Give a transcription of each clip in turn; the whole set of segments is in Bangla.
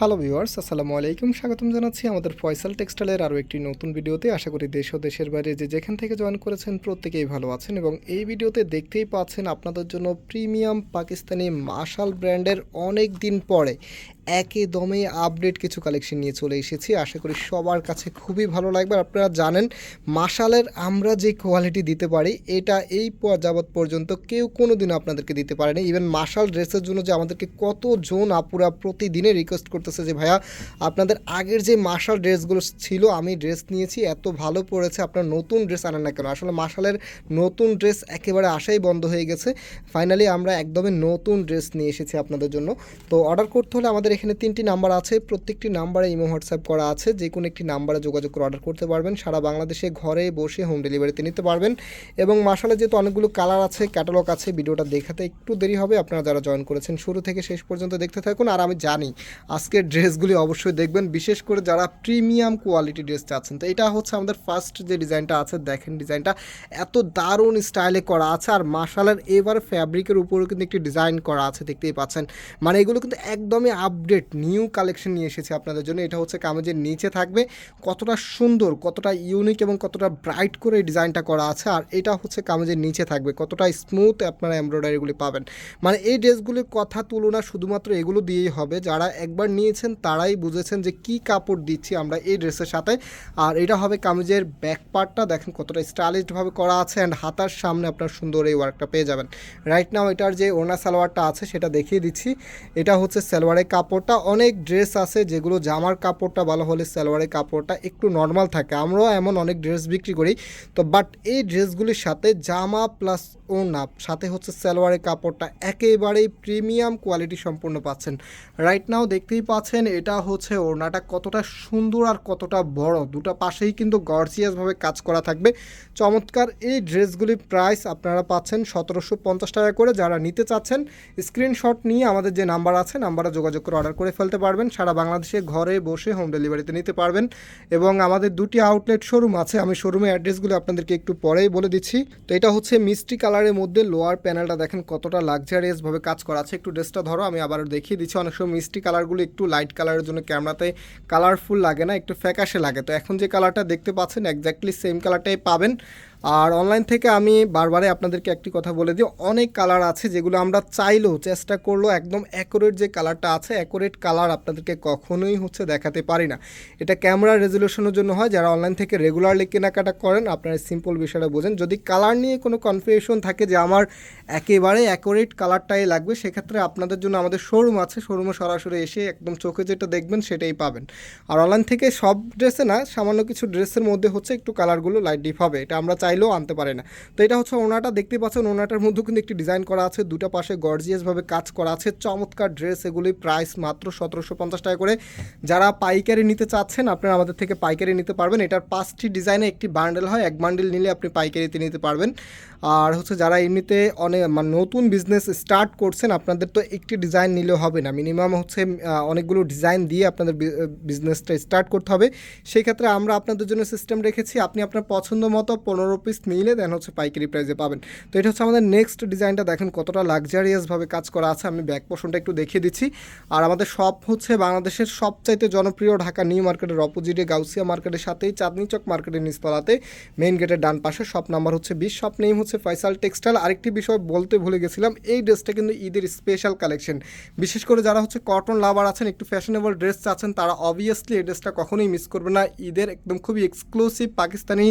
হ্যালো ভিউয়ার্স আসসালামু আলাইকুম। স্বাগতম জানাচ্ছি আমাদের ফয়সাল টেক্সটাইলের আরও একটি নতুন ভিডিওতে। আশা করি দেশ ও দেশের বাইরে যে যেখান থেকে জয়েন করেছেন প্রত্যেকেই ভালো আছেন এবং এই ভিডিওতে দেখতেই পাচ্ছেন আপনাদের জন্য প্রিমিয়াম পাকিস্তানি মার্শাল ব্র্যান্ডের অনেক দিন পরে একে দমে আপডেট কিছু কালেকশন নিয়ে চলে এসেছি। আশা করি সবার কাছে খুবই ভালো লাগবে। আপনারা জানেন মাশালের আমরা যে কোয়ালিটি দিতে পারি, এটা এই যাবৎ পর্যন্ত কেউ কোনো দিন আপনাদেরকে দিতে পারেনি। ইভেন মাশাল ড্রেসের জন্য যে আমাদেরকে কত জন আপুরা প্রতিদিনে রিকোয়েস্ট করতেছে যে, ভাইয়া, আপনাদের আগের যে মাশাল ড্রেসগুলো ছিল, আমি ড্রেস নিয়েছি, এত ভালো পড়েছে, আপনার নতুন ড্রেস আনেন না কেন? আসলে মাশালের নতুন ড্রেস একেবারে আসাই বন্ধ হয়ে গেছে। ফাইনালি আমরা একদমই নতুন ড্রেস নিয়ে এসেছি আপনাদের জন্য। তো অর্ডার করতে হলে আমাদের এখানে তিনটি নাম্বার আছে। প্রত্যেকটি নাম্বারে ইমো, হোয়াটসঅ্যাপ করা আছে। যে কোনো একটি নাম্বারে যোগাযোগ করে অর্ডার করতে পারবেন। সারা বাংলাদেশে ঘরে বসে হোম ডেলিভারিতে নিতে পারবেন। এবং মাসালে যেহেতু অনেকগুলো কালার আছে, ক্যাটালগ আছে, ভিডিওটা দেখাতে একটু দেরি হবে। আপনারা যারা জয়েন করেছেন, শুরু থেকে শেষ পর্যন্ত দেখতে থাকুন। আর আমি জানি আজকের ড্রেসগুলি অবশ্যই দেখবেন। বিশেষ করে যারা প্রিমিয়াম কোয়ালিটি ড্রেস চাচ্ছেন। তো এটা হচ্ছে আমাদের ফার্স্ট যে ডিজাইনটা আছে, দেখেন ডিজাইনটা। এত দারুণ স্টাইলে করা আছে। আর মাসালের এবার ফ্যাব্রিকের উপরেও কিন্তু একটি ডিজাইন করা আছে, দেখতেই পাচ্ছেন। মানে এগুলো কিন্তু একদমই আপডেট নিউ কালেকশন নিয়ে এসেছে আপনাদের জন্য। এটা হচ্ছে কামেজের নিচে থাকবে। কতটা সুন্দর, কতটা ইউনিক এবং কতটা ব্রাইট করে ডিজাইনটা করা আছে। আর এটা হচ্ছে কামেজের নিচে থাকবে। কতটা স্মুথ আপনারা এমব্রয়ডারিগুলি পাবেন। মানে এই ড্রেসগুলির কথা তুলনা শুধুমাত্র এগুলো দিয়েই হবে। যারা একবার নিয়েছেন, তারাই বুঝেছেন যে কি কাপড় দিচ্ছি আমরা এই ড্রেসের সাথে। আর এটা হবে কামিজের ব্যাক পার্টটা দেখেন কতটা স্টাইলিশভাবে করা আছে অ্যান্ড হাতার সামনে আপনার সুন্দর এই ওয়ার্কটা পেয়ে যাবেন। রাইট নাও এটার যে ওনা সালোয়ারটা আছে, সেটা দেখিয়ে দিচ্ছি। এটা হচ্ছে সালোয়ারের কাপড়টা অনেক ড্রেস আছে যেগুলো জামার কাপড়টা ভালো হলে সালোয়ারের কাপড়টা একটু নর্মাল থাকে। আমরাও এমন অনেক ড্রেস বিক্রি করি। তো বাট এই ড্রেসগুলির সাথে জামা প্লাস ওনা সাথে হচ্ছে সালোয়ারের কাপড়টা একেবারেই প্রিমিয়াম কোয়ালিটি সম্পূর্ণ পাচ্ছেন। রাইট নাও দেখতেই পাচ্ছেন এটা হচ্ছে ওড়নাটা কতটা সুন্দর আর কতটা বড়। দুটো পাশেই কিন্তু গর্জিয়াসভাবে কাজ করা থাকবে। চমৎকার এই ড্রেসগুলির প্রাইস আপনারা পাচ্ছেন সতেরোশো পঞ্চাশ টাকা করে। যারা নিতে চাচ্ছেন স্ক্রিনশট নিয়ে আমাদের যে নাম্বার আছে নাম্বারে যোগাযোগ করে অর্ডার করে ফেলতে পারবেন। সারা বাংলাদেশে ঘরে বসে হোম ডেলিভারিতে নিতে পারবেন। এবং আমাদের দুটি আউটলেট শোরুম আছে। আমি শোরুমের অ্যাড্রেসগুলো আপনাদেরকে একটু পরেই বলে দিচ্ছি। তো এটা হচ্ছে মিষ্টি কালারের মধ্যে লোয়ার প্যানেলটা দেখেন কতটা লাক্সারিয়াসভাবে কাজ করা আছে। একটু ড্রেসটা ধরো, আমি আবার দেখিয়ে দিচ্ছি। অনেক সময় মিষ্টি কালারগুলো একটু লাইট কালারের জন্য ক্যামেরাতে কালারফুল লাগে না, একটু ফ্যাকাশে লাগে। তো এখন যে কালারটা দেখতে পাচ্ছেন একজাক্টলি সেম কালারটাই পাবেন। আর অনলাইন থেকে আমি বারবারে আপনাদেরকে একটি কথা বলে দিই, অনেক কালার আছে যেগুলো আমরা চাইলেও চেষ্টা করলেও একদম অ্যাকোরেট যে কালারটা আছে অ্যাকোরেট কালার আপনাদেরকে কখনোই হচ্ছে দেখাতে পারি না। এটা ক্যামেরা রেজলিউশনের জন্য হয়, যারা অনলাইন থেকে রেগুলারলি কেনাকাটা করেন, আপনারা সিম্পল বিষয়টা বোঝেন। যদি কালার নিয়ে কোনো কনফিউশন থাকে যে আমার একেবারে অ্যাকোরেট কালারটাই লাগবে, সেক্ষেত্রে আপনাদের জন্য আমাদের শোরুম আছে শোরুমে সরাসরি এসে একদম চোখে যেটা দেখবেন সেটাই পাবেন। আর অনলাইন থেকে সব ড্রেসে না, সামান্য কিছু ড্রেসের মধ্যে হচ্ছে একটু কালারগুলো লাইট ডিপ হবে। এটা আমরা চাইলেও আনতে পারে না। তো এটা হচ্ছে ওনাটা দেখতে পাচ্ছেন ওনাটার মধ্যে কিন্তু একটি ডিজাইন করা আছে, দুটা পাশে গর্জিয়াসভাবে কাজ করা আছে, চমৎকার ড্রেস এগুলি প্রাইস মাত্র সতেরোশো পঞ্চাশ টাকা করে। যারা পাইকারি নিতে চাচ্ছেন, আপনারা আমাদের থেকে পাইকারি নিতে পারবেন। এটার পাঁচটি ডিজাইনে একটি বান্ডেল হয়, এক বান্ডেল নিলে আপনি পাইকারিতে নিতে পারবেন। আর হচ্ছে যারা এমনিতে অনেক মানে নতুন বিজনেস স্টার্ট করছেন, আপনাদের তো একটি ডিজাইন নিলে হবে না। মিনিমাম হচ্ছে অনেকগুলো ডিজাইন দিয়ে আপনাদের বিজনেসটা স্টার্ট করতে হবে। সেই ক্ষেত্রে আমরা আপনাদের জন্য সিস্টেম রেখেছি। আপনি আপনার পছন্দ মতো পনেরো পিস নিলে দেন হচ্ছে পাইকারি প্রাইসে পাবেন। তো এটা হচ্ছে আমাদের নেক্সট ডিজাইনটা দেখেন কতটা লাক্সারিয়াসভাবে কাজ করা আছে। আমি ব্যাক পোর্শনটা একটু দেখিয়ে দিচ্ছি। আর আমাদের শপ হচ্ছে বাংলাদেশের সবচাইতে জনপ্রিয় ঢাকা নিউ মার্কেটের অপোজিটে গাউসিয়া মার্কেটের সাথেই, চাঁদনি চক মার্কেটের নিচতলাতে মেইন গেটের ডান পাশে শপ নাম্বার হচ্ছে বিশ। শপ নেম হচ্ছে ফয়সাল টেক্সটাইল। আরেকটি বিষয় বলতে ভুলে গেছিলাম, এই ড্রেসটা কিন্তু ঈদের স্পেশাল কালেকশন বিশেষ করে যারা হচ্ছে কটন লাভার আছেন, একটু ফ্যাশনেবল ড্রেস চাচ্ছেন, তারা অবভিয়াসলি এই ড্রেসটা কখনোই মিস করবে না। ঈদের একদম খুবই এক্সক্লুসিভ পাকিস্তানি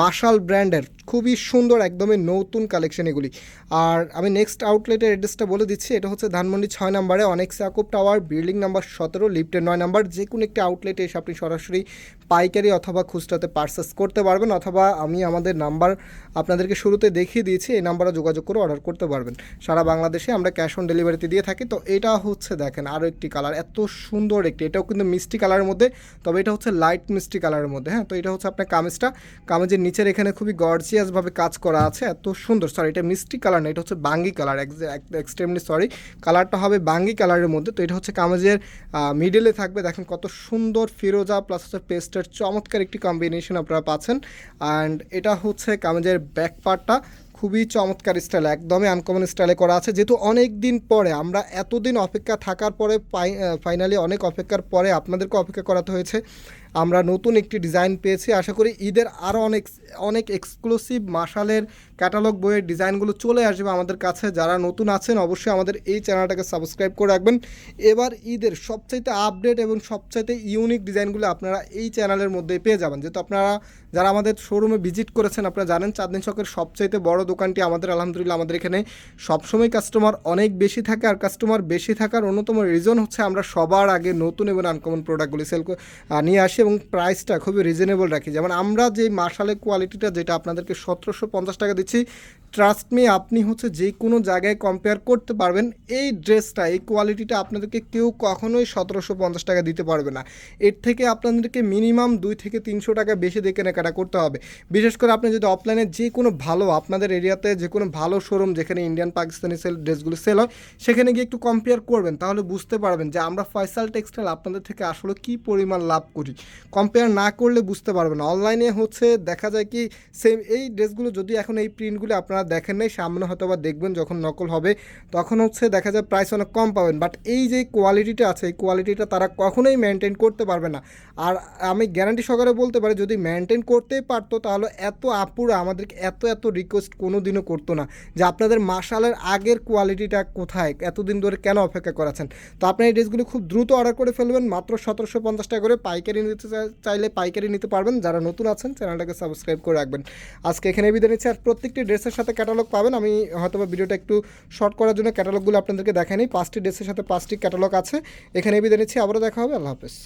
মার্শাল ব্র্যান্ডের খুবই সুন্দর একদমই নতুন কালেকশন এগুলি। আর আমি নেক্সট আউটলেটের অ্যাড্রেসটা বলে দিচ্ছি, এটা হচ্ছে ধানমন্ডি ছয় নম্বরে অনেক সাকুব টাওয়ার বিল্ডিং নাম্বার সতেরো লিফটের নয় নাম্বার। যে কোনো একটি আউটলেটে এসে আপনি সরাসরি পাইকারি অথবা খুচরাতে পার্সেস করতে পারবেন, অথবা আমি আমাদের নাম্বার আপনাদেরকে শুরুতে দেখিয়ে দিয়েছি, এই নাম্বারে যোগাযোগ করে অর্ডার করতে পারবেন। সারা বাংলাদেশে আমরা ক্যাশ অন ডেলিভারিতে দিয়ে থাকি। তো এটা হচ্ছে দেখেন আরও একটি কালার এত সুন্দর একটি, এটাও কিন্তু মিষ্টি কালারের মধ্যে, তবে এটা হচ্ছে লাইট মিষ্টি কালারের মধ্যে হ্যাঁ? তো এটা হচ্ছে আপনার কামিজটা। কামিজের নিচের এখানে খুবই গর্জিয়াসভাবে কাজ করা আছে, এত সুন্দর সরি এটা মিষ্টি কালার না, এটা হচ্ছে বাঙ্গি কালার এক্সট্রিমলি সরি কালারটা হবে বাঙ্গি কালারের মধ্যে, তো এটা হচ্ছে কামিজের মিডলে থাকবে, দেখেন কত সুন্দর ফিরোজা প্লাস হচ্ছে পেস্টের চমৎকার একটি কম্বিনেশন আপনারা পাচ্ছেন অ্যান্ড এটা হচ্ছে কামিজের ব্যাক পার্টটা খুবই চমৎকার স্টাইল একদমই আনকমন স্টাইলে করা আছে। যেহেতু অনেক দিন পরে, আমরা এতদিন অপেক্ষা থাকার পরে ফাইনালি অনেক অপেক্ষার পরে আপনাদেরকে অপেক্ষা করাতে হয়েছে। আমরা নতুন একটি ডিজাইন পেয়েছি। আশা করি ঈদের আরও অনেক অনেক এক্সক্লুসিভ মাসালের ক্যাটালগ বইয়ের ডিজাইনগুলো চলে আসবে আমাদের কাছে। যারা নতুন আছেন, অবশ্যই আমাদের এই চ্যানেলটাকে সাবস্ক্রাইব করে রাখবেন। এবার ঈদের সবচাইতে আপডেট এবং সবচাইতে ইউনিক ডিজাইনগুলো আপনারা এই চ্যানেলের মধ্যেই পেয়ে যাবেন। যেহেতু আপনারা, যারা আমাদের শোরুমে ভিজিট করেছেন, আপনারা জানেন চাঁদনি চকের সবচাইতে বড় দোকানটি আমাদের, আলহামদুলিল্লাহ, আমাদের এখানে সবসময় কাস্টমার অনেক বেশি থাকে আর কাস্টমার বেশি থাকার অন্যতম রিজন হচ্ছে আমরা সবার আগে নতুন এবং আনকমন প্রোডাক্টগুলি সেল নিয়ে আসি এবং প্রাইসটা খুবই রিজনেবল রাখি। যেমন আমরা যে মার্শালের কোয়ালিটিটা যেটা আপনাদেরকে সতেরোশো পঞ্চাশ টাকা দিচ্ছি ট্রাস্ট মি আপনি হচ্ছে যে কোনো জায়গায় কম্পেয়ার করতে পারবেন, এই ড্রেসটা এই কোয়ালিটিটা আপনাদেরকে কেউ কখনোই সতেরোশো পঞ্চাশ টাকা দিতে পারবে না। এর থেকে আপনাদেরকে মিনিমাম দুই থেকে তিনশো টাকা বেশি দিয়ে কেনাকাটা করতে হবে। বিশেষ করে আপনি যদি অফলাইনে যে কোনো ভালো, আপনাদের এরিয়াতে যে কোনো ভালো শোরুম যেখানে ইন্ডিয়ান পাকিস্তানি সেল ড্রেসগুলো সেল হয়, সেখানে গিয়ে একটু কম্পেয়ার করবেন, তাহলে বুঝতে পারবেন যে আমরা ফয়সাল টেক্সটাইল আপনাদের থেকে আসলে কী পরিমাণ লাভ করি। কম্পেয়ার না করলে বুঝতে পারবেন। অনলাইনে হচ্ছে দেখা যায় কি সেম এই ড্রেসগুলো যদি এখন এই প্রিন্টগুলো আপনারা দেখেন নাই, সামনে হয়তো বা দেখবেন যখন নকল হবে, তখন হচ্ছে দেখা যায় প্রাইস অনেক কম পাবেন। বাট এই যে কোয়ালিটিটা আছে, এই কোয়ালিটিটা তারা কখনোই মেনটেন করতে পারবে না। আর আমি গ্যারান্টি সহকারে বলতে পারি, যদি মেনটেন করতেই পারতো, তাহলে এত আপুরা আমাদেরকে এত এত রিকোয়েস্ট কোনো দিনও করতো না যে আপনাদের মাসালের আগের কোয়ালিটিটা কোথায়, এতদিন ধরে কেন অপেক্ষা করাচ্ছেন। তো আপনি এই ড্রেসগুলো খুব দ্রুত অর্ডার করে ফেলবেন, মাত্র সতেরোশো পঞ্চাশ টাকা করে পাইকারি নিতে চাইলে পাইকারি নিতে পারবেন। যারা নতুন আছেন, চ্যানেলটাকে সাবস্ক্রাইব করে রাখবেন। আজকে এখানে বিদায় নিচ্ছি। আর প্রত্যেকটি ড্রেসের সাথে ক্যাটালগ পাবেন। আমি হয়তো ভিডিওটা একটু শর্ট করার জন্য ক্যাটালগুলো আপনাদেরকে দেখাই নিই পাঁচটি ড্রেসের সাথে পাঁচটি ক্যাটালগ আছে। এখানে বিদায় নিচ্ছি। আবারও দেখা হবে। আল্লাহ হাফেজ।